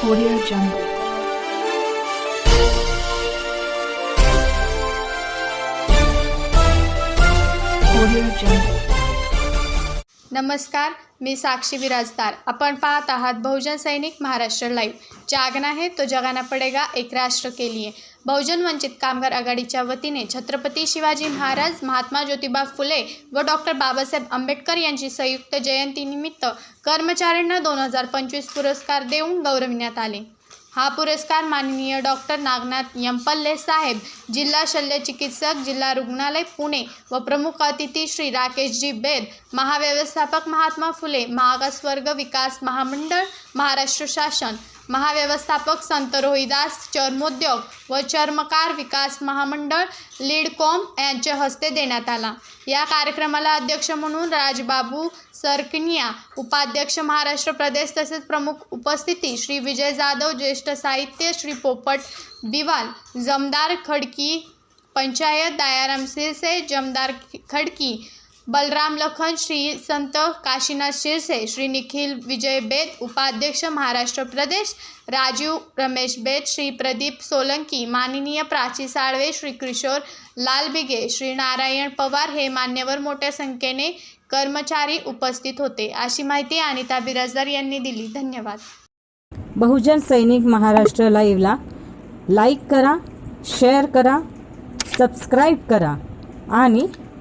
Audio Jungle. Audio Jungle. नमस्कार मी साक्षी विराजदार. आपण पाहत आहात बहुजन सैनिक महाराष्ट्र लाईव्ह जागना है तो जगाना पडेगा एक राष्ट्र के लिए. बहुजन वंचित कामगार आघाडीच्या वतीने छत्रपती शिवाजी महाराज महात्मा ज्योतिबा फुले व डॉक्टर बाबासाहेब आंबेडकर यांची संयुक्त जयंतीनिमित्त कर्मचाऱ्यांना दोन हजार पंचवीस पुरस्कार देऊन गौरविण्यात आले. हा पुरस्कार माननीय डॉक्टर नागनाथ यंपल्ले साहेब जिल्हा शल्य चिकित्सक जिल्हा रुग्णालय पुणे व प्रमुख अतिथी श्री राकेशजी बेद महाव्यवस्थापक महात्मा फुले मागासवर्ग विकास महामंडळ महाराष्ट्र शासन. महाव्यवस्थापक संत रोहिदास चर्मोद्योग व चर्मकार विकास महामंडळ लीडकॉम यांच्या हस्ते देण्यात आला. या कार्यक्रमाला अध्यक्ष म्हणून राजबाबू सरकनिया उपाध्यक्ष महाराष्ट्र प्रदेश तसेच प्रमुख उपस्थिती श्री विजय जाधव ज्येष्ठ साहित्य श्री पोपट दिवाल जमदार खडकी पंचायत दयाराम सिरसे जमदार खडकी बलराम लखन श्री संत काशीनाथ शिरसे श्री निखिल विजय बेद उपाध्यक्ष महाराष्ट्र प्रदेश राजीव रमेश बेद श्री प्रदीप सोलंकी माननीय प्राची साळवे श्री किशोर लाल बिगे श्री नारायण पवार हे मान्यवर मोठ्या संख्येने कर्मचारी उपस्थित होते. अशी माहिती अनिता बिराजदार यांनी दिली. धन्यवाद. बहुजन सैनिक महाराष्ट्र लाईव्हला लाईक करा शेअर करा सबस्क्राईब करा आणि